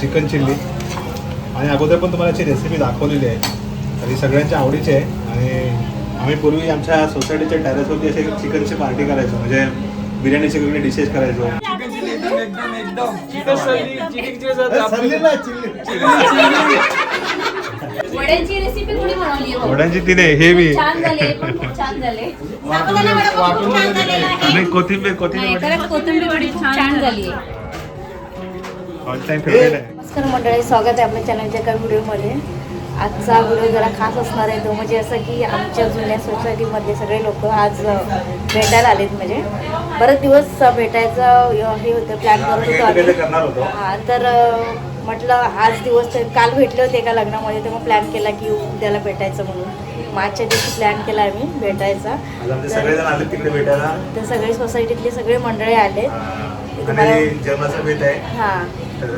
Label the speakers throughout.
Speaker 1: Chicken chilli. आणि अगोदर पण तुम्हाला याची रेसिपी दाखवलेली आहे. तर ही सगळ्यांच्या आवडीची आहे. आणि आम्ही पूर्वी आमच्या सोसायटीच्या टेरेसवरती असे चिकनची पार्टी करायचो. म्हणजे बिर्याणीचे वेगळे डिशेस करायचो.
Speaker 2: वड्यांची रेसिपी कोणी बनवली आहे?
Speaker 1: वड्यांची तिने हे बी
Speaker 2: छान झाले पण खूप छान झाले. साबुदाणा वडा पण खूप छान झालेला आहे.
Speaker 1: आणि कोथिंबीर कोथिंबीर
Speaker 2: कोथिंबीर वडी छान झाली
Speaker 3: नमस्कार मंडळी स्वागत आहे आपल्या चॅनलच्या एका व्हिडिओमध्ये. आजचा व्हिडिओ जरा खास असणार आहे तो म्हणजे असं की आमच्या जुन्या सोसायटीमधले सगळे लोक आज भेटायला आलेत म्हणजे. बरेच दिवस भेटायचं हे होतं प्लॅन करत होतो हा तर म्हटलं आज दिवस काल भेटले होते एका लग्नामध्ये तर मग प्लॅन केला की उद्याला भेटायचं म्हणून. मग आजच्या दिवशी प्लॅन केला आम्ही भेटायचा. तर-
Speaker 1: सगळेजण आले तिकडे भेटायला.
Speaker 3: तर सगळे सोसायटीतले सगळे मंडळी आले हां.
Speaker 1: तर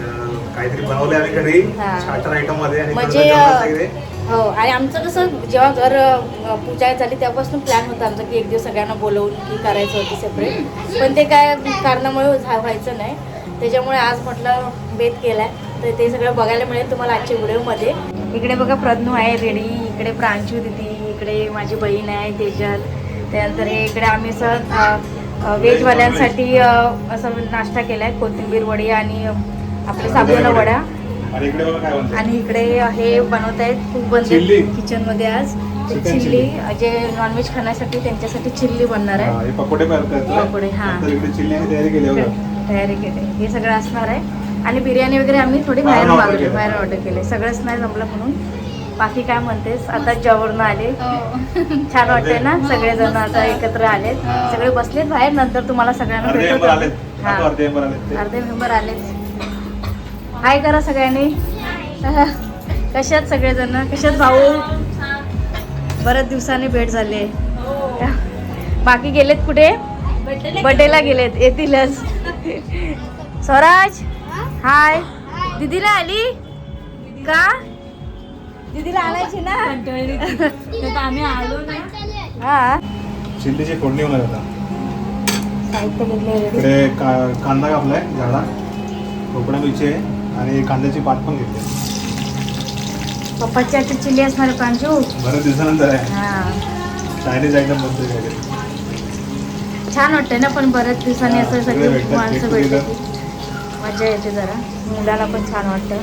Speaker 1: काहीतरी आम्ही घरी
Speaker 3: हा.
Speaker 1: स्टार्टर आयटममध्ये आणि
Speaker 3: म्हणजे. हो आणि आमचं कसं जेव्हा घर अ, पूजा झाली तेव्हापासून प्लॅन होता आमचा की एक दिवस सगळ्यांना बोलवून की करायचं होती सेपरेट पण ते काय कारणामुळे झा- व्हायचं नाही. त्याच्यामुळे आज म्हटलं बेत केलाय. तर ते सगळं बघायला मिळेल तुम्हाला आजच्या व्हिडिओमध्ये. इकडे बघा प्रज्ञू आहे रेडी. इकडे प्रांशू दिदी इकडे माझी बहीण आहे तेजल. त्यानंतर हे इकडे आम्ही असं व्हेजवाल्यांसाठी असं नाश्ता केलाय. कोथिंबीर वडी आणि आपले साबुदाणा वडा.
Speaker 1: आणि इकडे बघा काय म्हणतो
Speaker 3: आणि इकडे हे बनवत आहेत खूप बनते. किचनमध्ये आज. चिल्ली जे नॉनव्हेज खाण्यासाठी त्यांच्यासाठी चिल्ली बनणार
Speaker 1: हा,
Speaker 3: आहे.
Speaker 1: हे पकोडे.
Speaker 3: पकोडे, हा.
Speaker 1: तयारी केली बघा.
Speaker 3: तयारी केली हे सगळं असणार आहे. आणि बिर्याणी वगैरे आम्ही थोडी बाहेर मागवली. बाहेर ऑर्डर केले. सगळंच नाही जमलं म्हणून. बाकी काय म्हणतेस? आता जेवण आले. छान वाटते ना? सगळेजण आता एकत्र आलेत. सगळे बसलेत बाहेर. नंतर तुम्हाला सगळ्यांना
Speaker 1: अर्धे
Speaker 3: भेटत हा.
Speaker 1: अर्धे मेंबर आलेत.
Speaker 3: हाय करा सगळ्यांनी. कशात सगळेजण? कशात भाऊ? बऱ्याच दिवसांनी भेट झाली बाकी गेलेत कुठे? बर्थडेला गेलेत. येतीलच. स्वराज? हाय. दीदीला आली? का? दीदीला आणायची ना?
Speaker 2: आम्ही आलो ना
Speaker 3: हा.
Speaker 1: चिल्लीची फोडणी होणार आता.
Speaker 3: साहित्य घेतले
Speaker 1: कांदा कापलाय झाडा खोपडा मिरची आहे. आणि कांद्याची पात पण घेतली.
Speaker 3: पप्पाची आता चिल्ली असणार आहे
Speaker 1: बऱ्याच दिवसानंतर आहे.
Speaker 3: हा.
Speaker 1: चायनीज आयटम
Speaker 3: छान वाटतंय ना पण बऱ्याच दिवसांनी
Speaker 1: हा,
Speaker 3: असं
Speaker 1: सगळे
Speaker 3: सगळी
Speaker 1: भेटतात,
Speaker 3: माणसं. भेटली मजा येते जरा. मुलाला पण छान वाटतं.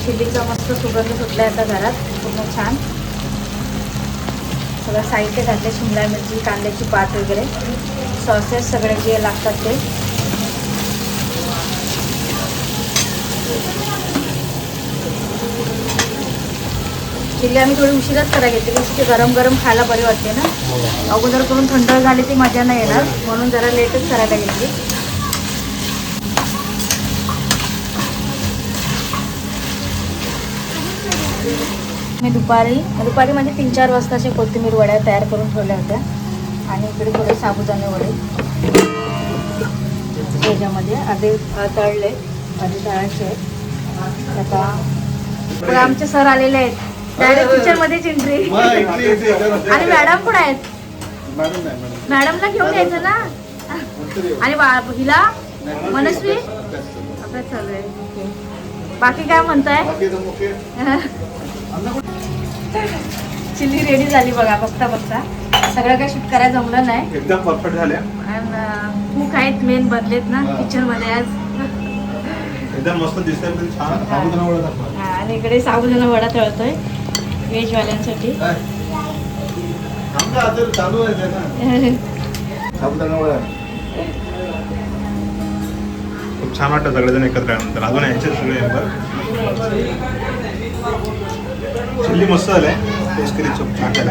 Speaker 3: चिल्लीचा मस्त सुगंध सुटलाय आता घरात. पूर्ण छान. सगळं साहित्य घातले शिमला मिरची कांद्याची पात वगैरे. सॉसेस सगळे जे लागतात ते चिल्ली आम्ही थोडी उशिराच करायला घेतली कशी ते गरम गरम खायला बरी वाटते ना? अगोदर करून थंड झाली ती मजा नाही येणार. म्हणून जरा लेटच करायला घेतली. मी दुपारी दुपारी म्हणजे तीन चार वाजता असे कोथिंबीर वड्या तयार करून ठेवल्या होत्या. आणि इकडे थोडे साबुदाणे वडे. याच्यामध्ये आधी तळले आधी तळायचे. आता पुढे आमचे सर आलेले आहेत. डायरेक्ट किचन मध्येच एंट्री आणि मॅडम पण आहेत? मॅडमला घेऊन यायचं ना? आणि हिला? मनस्वी? अभ्यास चालू आहे. बाकी काय म्हणताय? चिल्ली रेडी झाली बघा बघता बघता सगळं काय शूट करायला जमलं नाही.
Speaker 1: एकदम परफेक्ट झाल्या.
Speaker 3: आणि कुक आहेत मेन बनलेत ना किचनमध्ये आज.
Speaker 1: एकदम मस्त दिसतंय पण छान. साबुदाणा वडा.
Speaker 3: हा, आणि इकडे साबुदाणा वडा तळतोय व्हेजवाल्यांसाठी
Speaker 1: चालू आहे साबुदाणा वडा. खूप छान वाटतं सगळेजण एकत्र आल्यानंतर अजून यायचे सगळे मेंबर चिल्ली मस्त झालंय टेस्ट केली खूप छान झालं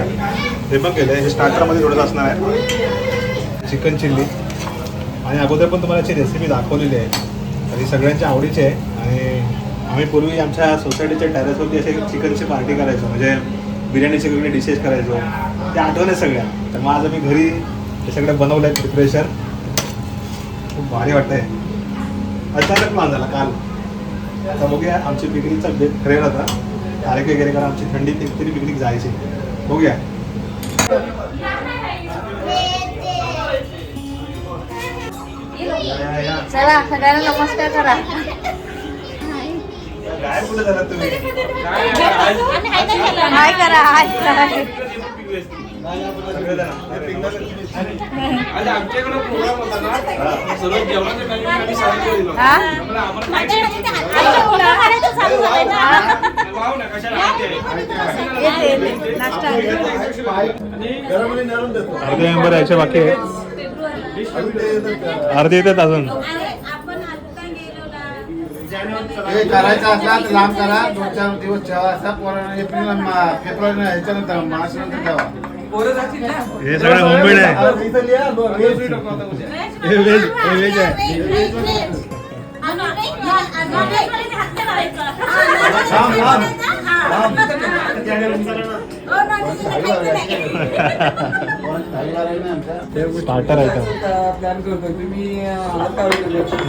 Speaker 1: हे पण केलं हे स्टार्टरमध्ये थोडंसं असणार आहे. Chicken chilli. आणि अगोदर पण तुम्हाला याची रेसिपी दाखवलेली आहे. तर ही सगळ्यांच्या आवडीची आहे. आणि आम्ही पूर्वी आमच्या सोसायटीच्या टेरेसवरती असे चिकनची पार्टी करायचो. म्हणजे बिर्याणीचे वेगळे डिशेस करायचो. त्या आठवण आहे सगळ्या. तर मग आज आम्ही घरी हे सगळं बनवलं आहे प्रिपरेशन खूप भारी वाटतंय. अचानक प्लॅन झाला काल. आता बघूया आमची पिकनिकचा बेट ठरेल होता तारीख वगैरे कारण आमची थंडी तरी पिकनिक जायची. बघूया. या, या, या.
Speaker 3: चला सगळ्यांना नमस्कार करा.
Speaker 1: काय कुठे झाला तुम्ही?
Speaker 4: काय आज
Speaker 3: हाय करा. हाय करा
Speaker 1: सगळेजण. हे? पिंकाचं तुम्ही-
Speaker 4: आज आमच्याकडे प्रोग्राम होता. ना सर्व जेवणाच्या टाइमिंग आम्ही सांगितलं
Speaker 3: हा?
Speaker 1: अर्धे मेंबर यायचे बाकी आहे अर्धे येतात अजून
Speaker 2: अरे, आपण आता गेलो ना.
Speaker 5: हे करायचं असला तर लांब करा दोन चार दिवस ठेवा असा पोरांना एप्रिल मा- फेब्रुवारी ह्याच्यानंतर मार्च नंतर ठेवा
Speaker 1: हे सगळं होममेड. हे हे व्हेज आहे स्टार्टर आहे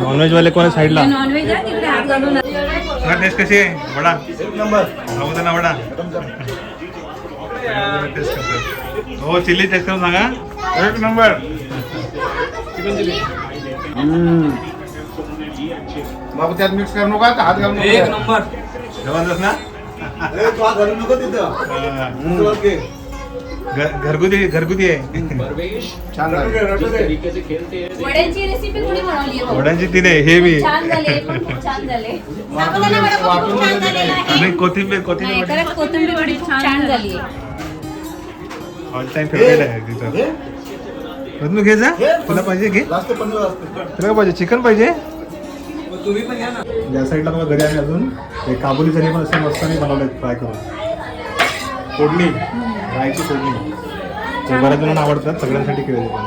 Speaker 1: नॉनव्हेज वाले कोण साईडला टेस्ट कशी आहे? वडा. एक नंबर ना वडा. टेस्ट हो चिल्ली टेस्ट करून सांगा. एक नंबर.
Speaker 5: बाबू त्यात मिक्स करू नका का हात घालू
Speaker 4: एक नंबर.
Speaker 1: जबरदस्त ना?
Speaker 5: हम्म.
Speaker 1: घ- घरगुती घरगुती आहे.
Speaker 5: छान झालं.
Speaker 2: वड्यांची रेसिपी कोणी बनवली आहे
Speaker 1: वड्यांची तीन आहे हे मी.
Speaker 2: छान झाले पण खूप छान झाले. दाखवलं ना वडापाव खूप छान झालेला आहे.
Speaker 1: आणि कोथिंबीर कोथिंबीर
Speaker 2: खरंच कोथिंबीर वडी खूप छान झाली.
Speaker 1: ऑल टाइम फेवरेट आहे तिथं? रत्नू घे जा. तुला पाहिजे घे.
Speaker 5: जास्त.
Speaker 1: तुला काय पाहिजे चिकन पाहिजे?
Speaker 4: तुम्ही पण या ना.
Speaker 1: या साईडला बघा घरी आम्ही अजून. हे काबुली चणे पण असे मस्तानी बनवले फ्राय करून. फोडणी. फ्रायची फोडणी. ते बऱ्याच जणांना आवडतात सगळ्यांसाठी केलेले पण.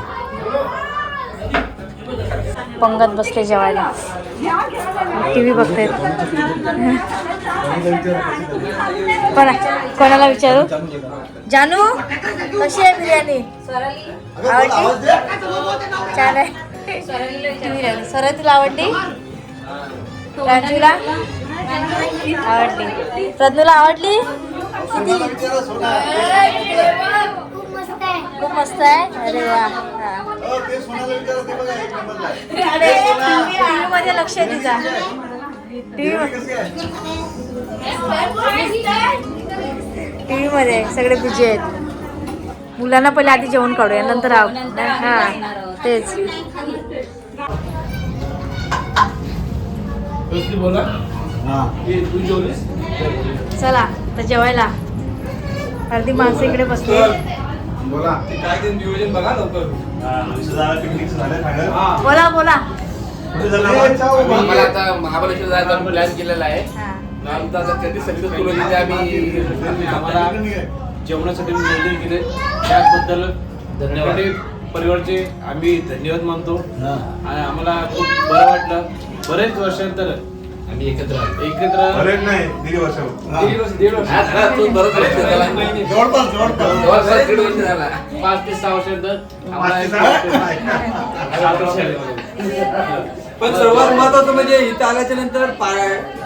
Speaker 3: पंगत बसले जेवायला. टीव्ही बघतायत कोणा कोणाला विचारू? जानू कशी आहे बिर्याणी? आवडली? छान आहे. सर तुला आवडली राजूला आवडली. प्रज्ञूला आवडली? खूप मस्त आहे. अरे वा. हा. मध्ये लक्ष आहे तिचा टीव्ही मध्ये आहे, सगळे बिजी आहेत. मुलांना पहिले आधी जेवण काढूया नंतर आव हा तेच.
Speaker 4: बोला.
Speaker 5: हा.
Speaker 4: हे तू जेवलीस?
Speaker 3: चला तर जेवायला. अर्धी माणसं इकडे बसली.
Speaker 5: बोला.
Speaker 4: ते काय ते नियोजन बघा लवकर.
Speaker 1: पिकनिक झालं फायनल
Speaker 4: हा.
Speaker 3: बोला
Speaker 6: महाबळेश्वर जायचा प्लॅन केलेला आहे.
Speaker 3: हा.
Speaker 6: आम्ही
Speaker 4: आम्हाला जेवणासाठी नियोजन केले त्याबद्दल
Speaker 6: धन्यवाद.
Speaker 4: धन्यवाद. परिवारचे आम्ही धन्यवाद मानतो.
Speaker 5: हा.
Speaker 4: आणि आम्हाला खूप बरं वाटलं. बरेच वर्षांतर
Speaker 6: आम्ही एकत्र आलो.
Speaker 4: एकत्र
Speaker 1: बरेच नाही दीड वर्ष
Speaker 4: दीड वर्ष दीड वर्ष.
Speaker 6: हा, तू बरोबर आहे. त्याला
Speaker 4: महिने.
Speaker 5: जवळपास जवळपास
Speaker 6: जवळपास दीड वर्ष झाला.
Speaker 4: पाच ते सहा वर्षांतर आम्हाला एक- सात वर्ष झाले.
Speaker 7: पण सर्वात महत्वाचं म्हणजे इथं आल्याच्यानंतर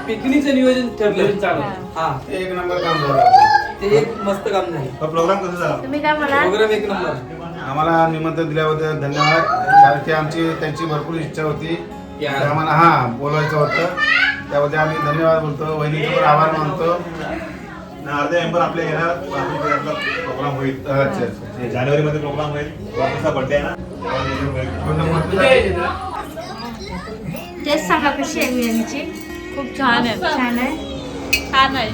Speaker 7: पिकनिकचं नियोजन ठरलं.
Speaker 4: चालू.
Speaker 7: हा.
Speaker 5: एक नंबर काम झालं.
Speaker 7: ते एक मस्त काम झालं.
Speaker 1: प्रोग्राम कसा झाला?
Speaker 3: तुम्ही काय म्हणाल?
Speaker 7: प्रोग्राम एक नंबर.
Speaker 5: आम्हाला निमंत्रण दिल्याबद्दल धन्यवाद. कारण की आमची त्यांची भरपूर इच्छा होती. आम्हाला हा बोलवायचं होतं. त्याबद्दल आम्ही धन्यवाद बोलतो. वहिनीचे पण आभार मानतो.
Speaker 1: आणि अर्धे मेंबर आपले येणार प्रोग्राम होईल.
Speaker 5: अच्छा अच्छा.
Speaker 1: जानेवारी मध्ये प्रोग्राम होईल. वापसचा बर्थडे आहे ना
Speaker 3: टेस्ट सांगा कशी आहे बिर्याणीची
Speaker 2: खूप छान आहे.
Speaker 3: छान आहे.
Speaker 2: छान आहे.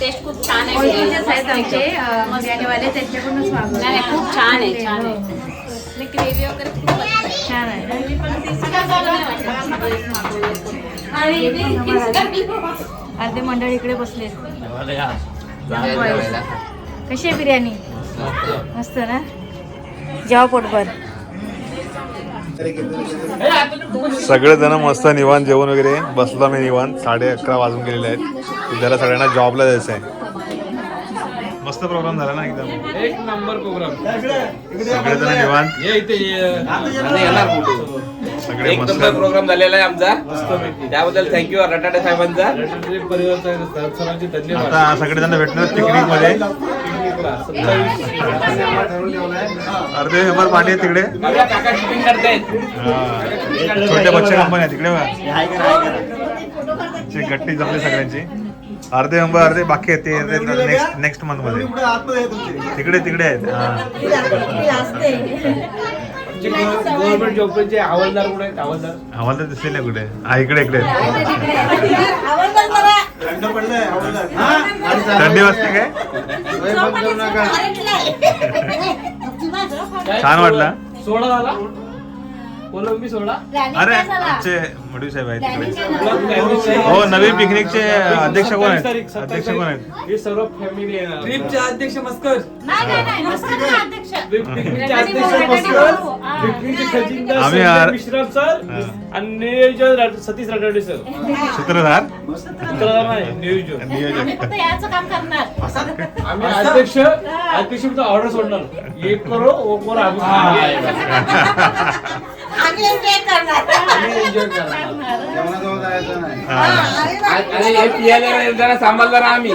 Speaker 2: टेस्ट खूप छान आहे.
Speaker 3: ओळखीचेच आहेत आमचे अं, बिर्याणीवाले. त्यांच्याकडूनच मागवलं.
Speaker 2: नाही, नाही, खूप छान आहे, छान आहे.
Speaker 3: हो,
Speaker 2: ग्रेव्ही वगैरे खूप मस्त आहे.
Speaker 3: छान आहे.
Speaker 2: आणि
Speaker 3: अर्धे मंडळ इकडे बसले. कशी आहे बिर्याणी? मस्त ना? जेव्हा पोटभर.
Speaker 1: सगळेजण मस्त निवांत जेवण वगैरे. बसलो मी निवांत. साडे अकरा वाजून गेलेले आहेत. उद्याला सगळ्यांना जॉबला जायचं आहे मस्त प्रोग्राम झाला ना एकदम.
Speaker 4: एक नंबर प्रोग्राम
Speaker 1: सगळेजण निवांत?
Speaker 4: ये इथे ये.
Speaker 6: आता येणार फोटो.
Speaker 1: सगळे
Speaker 6: एक
Speaker 1: मस्त.
Speaker 6: नंबर प्रोग्राम झालेला आहे आमचा. त्याबद्दल थँक्यू रटाटे साहेबांचा.
Speaker 4: परिवारचा सर्वांचे धन्यवाद.
Speaker 1: आता सगळेजण भेटणार पिकनिकमध्ये अर्धे मेंबर पाणी आहे तिकडे.
Speaker 6: माझ्या काका शूटिंग करतायत.
Speaker 1: हा. छोट्या बच्चा कंपनी आहे तिकडे बघा. ची गट्टी जमली सगळ्यांची. अर्धे मेंबर अर्धे बाकी आहेत ते. नेक्स्ट नेक्स्ट मंथमध्ये. तिकडे तिकडे आहेत. हा.
Speaker 4: गव्हर्नमेंट जॉबचे हवालदार कुठे आहेत? हवालदार.
Speaker 1: आम्हाला तर दिसले नाही कुठे? हा इकडे इकडे. थंडी वाजते काय? छान वाटला.
Speaker 4: सोडा झाला कोलंबी सोडा.
Speaker 1: अरे आमचे मडू साहेब आहेत. तिकडे हो नवीन पिकनिकचे अध्यक्ष कोण आहेत? अध्यक्ष कोण आहेत?
Speaker 4: ही सर्व फॅमिली येणार
Speaker 7: ट्रिपचे अध्यक्ष मस्कर.
Speaker 4: पिकनिकचे अध्यक्ष. मस्कर पिकनिकचे खजिनदार
Speaker 1: आम्ही
Speaker 4: सर. आणि नियोजन रा- सतीश रटाडे सर.
Speaker 1: सूत्रधार?
Speaker 4: सूत्रधार नाही नियोजन.
Speaker 1: नियोजक
Speaker 2: फक्त याचं काम करणार.
Speaker 4: आम्ही अध्यक्ष अध्यक्ष ऑर्डर सोडणार. एक करो वो करो आम्ही
Speaker 2: करणार.
Speaker 5: नाही.
Speaker 1: हा.
Speaker 6: आणि हे पियाला जरा सांभाळणार आम्ही.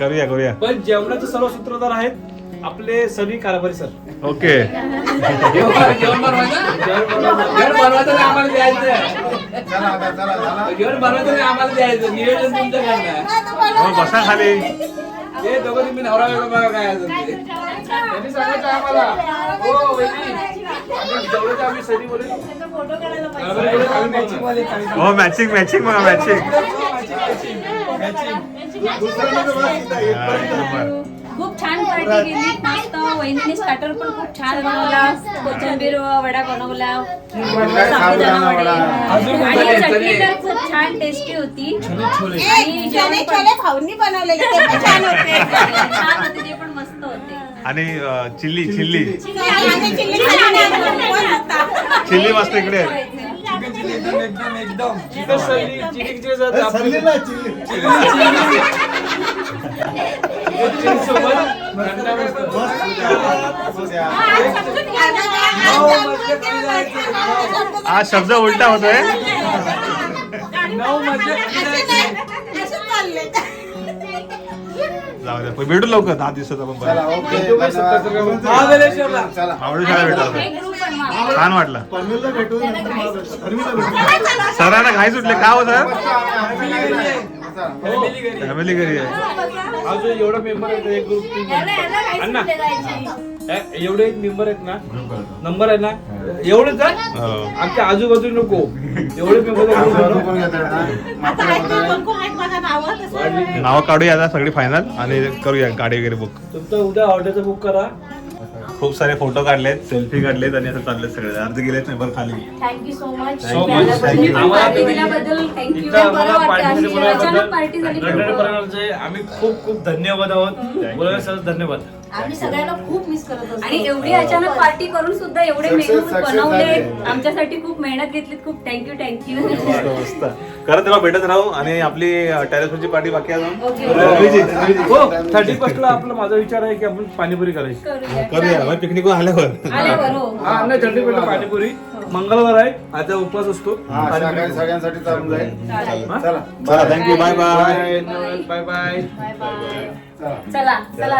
Speaker 1: करूया करूया.
Speaker 4: पण जेवणाचे सर्व सूत्रधार आहेत आपले सनी कारभारी सर.
Speaker 1: ओके.
Speaker 6: जेवण बनवायचं? आम्हाला द्यायचं.
Speaker 5: चला आता चला चला.
Speaker 6: जेवण बनवायचं आम्हाला द्यायचं. नियोजन तुमचं करणार
Speaker 1: हो बसा खाली.
Speaker 6: हे दोघं तुम्ही नवरा बायको बघा काय ते. त्यांनी सांगायचं आम्हाला. हो
Speaker 1: हो मॅचिंग मॅचिंग बघा मॅचिंग
Speaker 8: खूप छान पार्टी केली. मस्त वहिनीने स्टार्टर पण खूप छान बनवला. कोथिंबीर वडा बनवला. साबुदाणा वडे.
Speaker 6: अजून
Speaker 8: आणि चटणी. तर खूप छान टेस्टी होती. आणि जेवण पण
Speaker 2: बनवलेले छान होते.
Speaker 8: छान होते ते पण
Speaker 1: आणि चिल्ली चिल्ली
Speaker 2: चिल्ली.
Speaker 1: मस्त इकडे.
Speaker 7: एकदम एकदम.
Speaker 1: आज शब्द उलटा होतोय.
Speaker 7: नऊ मध्ये
Speaker 1: दे पण भेटू लवकर दहा
Speaker 5: चला
Speaker 1: परत.
Speaker 5: ओके धन्यवाद.
Speaker 7: महाबळेश्वरला.
Speaker 5: चला.
Speaker 1: शाळा
Speaker 8: ग्रुप पण मग.
Speaker 1: छान वाटलं. सरांना घाई सुटले का हो सर?
Speaker 7: फॅमिली घरी
Speaker 1: फॅमिली घरी आहे.
Speaker 4: अजून एवढं मेंबर आहेत एक ग्रुप अण्णा. एवढे एक मेंबर आहेत ना? नंबर आहे ना? एवढेच आहे
Speaker 1: हो.
Speaker 4: आमच्या आजूबाजू नको. एवढे मेंबर
Speaker 5: आजूबाजू पण घेतात ना. मागच्या मध्ये
Speaker 1: नावं काढूया आता सगळी फायनल आणि करूया गाडी वगैरे बुक
Speaker 4: तुमचं उद्या ऑर्डरचं बुक करा.
Speaker 1: खूप सारे फोटो काढलेत सेल्फी काढलेत आणि असं चाललेत सगळे. अर्ज गेलेत मेंबर खाली.
Speaker 3: Thank you so much
Speaker 1: Thank
Speaker 4: you. Thank you.
Speaker 8: Party दिल्याबद्दल थँक्यू
Speaker 4: इथं आम्हाला
Speaker 3: बरं वाटतं
Speaker 4: पार्टीसाठी
Speaker 3: आणि
Speaker 4: बोलावल्याबद्दल
Speaker 8: अचानक पार्टी झाली.
Speaker 4: रटाडे परिवाराचे आम्ही खूप खूप धन्यवाद आहोत. सर धन्यवाद.
Speaker 3: आम्ही सगळ्यांना खूप मिस करत असतो.
Speaker 8: आणि एवढी अचानक पार्टी करून सुद्धा एवढे मेनू बनवले. आमच्यासाठी खूप मेहनत घेतली खूप थँक्यू थँक्यू
Speaker 1: खरं तेव्हा भेटत राहू आणि आपली टेरेसवरची पार्टी बाकी
Speaker 8: ओके.
Speaker 1: रवीजी, रवीजी.
Speaker 4: हो थर्टी फर्स्टला आपला माझा विचार आहे की आपण पाणीपुरी करायची.
Speaker 8: करूया.
Speaker 1: पिकनिक आल्यावर.
Speaker 8: हो.
Speaker 4: हा थर्टी फर्स्ट पाणीपुरी. मंगळवार आहे. आता उपवास असतो.
Speaker 5: हा सगळ्यांसाठी चालून जाईल. चला.
Speaker 1: चला. Thank you bye bye
Speaker 4: bye bye
Speaker 8: चला. चला.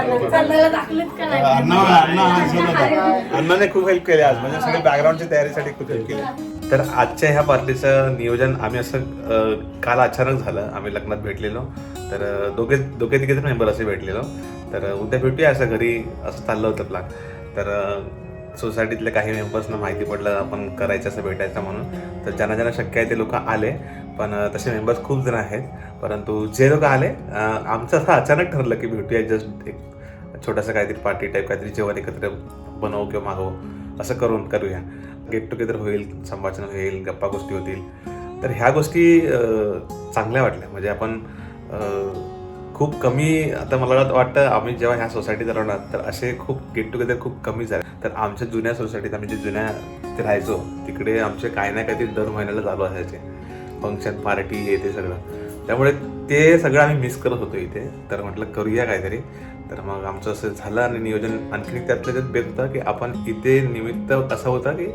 Speaker 1: अण्णाने खूप हेल्प केली आज. म्हणजे सगळे बॅकग्राऊंडची तयारीसाठी खूप हेल्प केली. तर आजच्या ह्या पार्टीचं नियोजन आम्ही असं काल अचानक झालं. आम्ही लग्नात भेटलेलो. तर दोघे दोघे तिघेच मेंबर असे भेटलेलो. तर उद्या भेटूया असं घरी असं चाललं होतं प्लॅन तर सोसायटीतल्या काही मेंबर्सना माहिती पडलं आपण करायचं असं भेटायचं म्हणून. तर ज्यांना ज्यांना शक्य आहे ते लोक आले. पण तसे मेंबर्स खूप जण आहेत. परंतु जे लोक आले आमचं असं अचानक ठरलं की भेटूया जस्ट एक छोटासा काहीतरी पार्टी टाईप काहीतरी जेवण एकत्र बनवू किंवा मागवू असं करून करूया. गेट टुगेदर होईल संभाषण होईल गप्पा गोष्टी होतील. तर ह्या गोष्टी चांगल्या वाटल्या. म्हणजे आपण खूप कमी आता मला वाटतं आम्ही जेव्हा ह्या सोसायटीत राहणार तर असे खूप गेट टुगेदर खूप कमी झाले. तर आमच्या जुन्या सोसायटीत आम्ही जे जुन्या ते राहायचो तिकडे आमचे काही ना काहीतरी दर महिन्याला चालू असायचे. फंक्शन पार्टी हे ते सगळं. त्यामुळे ते सगळं आम्ही मिस करत होतो इथे. तर म्हटलं करूया काहीतरी.
Speaker 2: तर मग आमचं असं झालं आणि नियोजन आणखी एक त्यातलं त्यात बेत होता की आपण इथे निमित्त असा होता की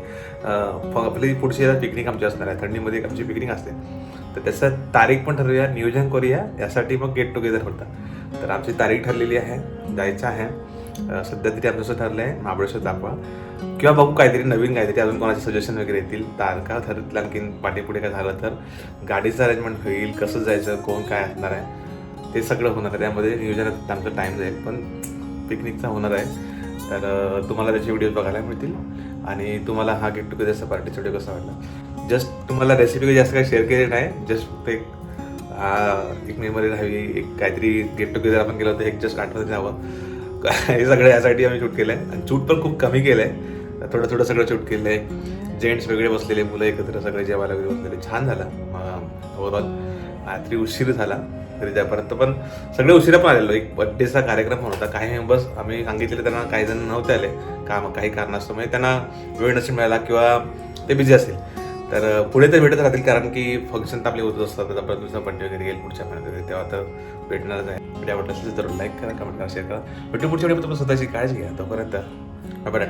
Speaker 2: फ- आपली पुढची पिकनिक आमची असणार आहे. थंडीमध्ये एक आमची पिकनिक असते. तर त्याचं तारीख पण ठरवूया नियोजन करूया. यासाठी मग गेट टुगेदर होता. तर आमची तारीख ठरलेली आहे. जायचं आहे. सध्या तरी आमचं असं ठरलं आहे महाबळेश्वर दाखवा. किंवा बघू काहीतरी नवीन काहीतरी अजून कोणाचे सजेशन वगैरे येतील. तारखा ठरतील आणखीन पाठीपुढे काय झालं तर? गाडीचं अरेंजमेंट होईल कसं जायचं कोण काय असणार आहे? ते सगळं होणार आहे. त्यामध्ये नियोजनात आमचा टाईम जाईल. पण पिकनिकचा होणार आहे. तर तुम्हाला त्याचे व्हिडिओ बघायला मिळतील. आणि तुम्हाला हा गेट टुगेदरचा पार्टीचा व्हिडिओ कसा वाटला? जस्ट तुम्हाला रेसिपी जास्त काही शेअर केली नाही. जस्ट एक एक मेमरी राहावी. एक काहीतरी गेट टुगेदर आपण केलं होतं. एक जस्ट आठवत राहावं. हे सगळं यासाठी आम्ही शूट केलं आहे आणि शूट पण खूप कमी केलं आहे थोडं थोडं सगळं शूट केलं आहे जेंट्स वेगळे बसलेले मुलं एकत्र सगळे जेवायला वगैरे बसलेले. छान झालं. ओव्हरऑल रात्री उशीर झाला तरी त्यापर्यंत. पण सगळे उशिरा पण आलेलो. एक बड्डेचा कार्यक्रम पण होता. काही मेंबर्स आम्ही सांगितलेले त्यांना काही जण नव्हते आले. काम काही कारणास्तव. म्हणजे त्यांना वेळ नसेल मिळाला किंवा ते बिझी असेल तर पुढे तर भेटत राहतील कारण की फंक्शन तर आपले होतच असतात. आता परत दुसरा बड्डे वगैरे येईल पुढच्या महिन्यात वगैरे. तेव्हा तर भेटणारच आहे व्हिडिओ आवडला असेल तर लाईक करा कमेंट करा शेअर करा. भेटू पुढच्या वेळी तुम्ही स्वतःची काळजी घ्या. तोपर्यंत आपण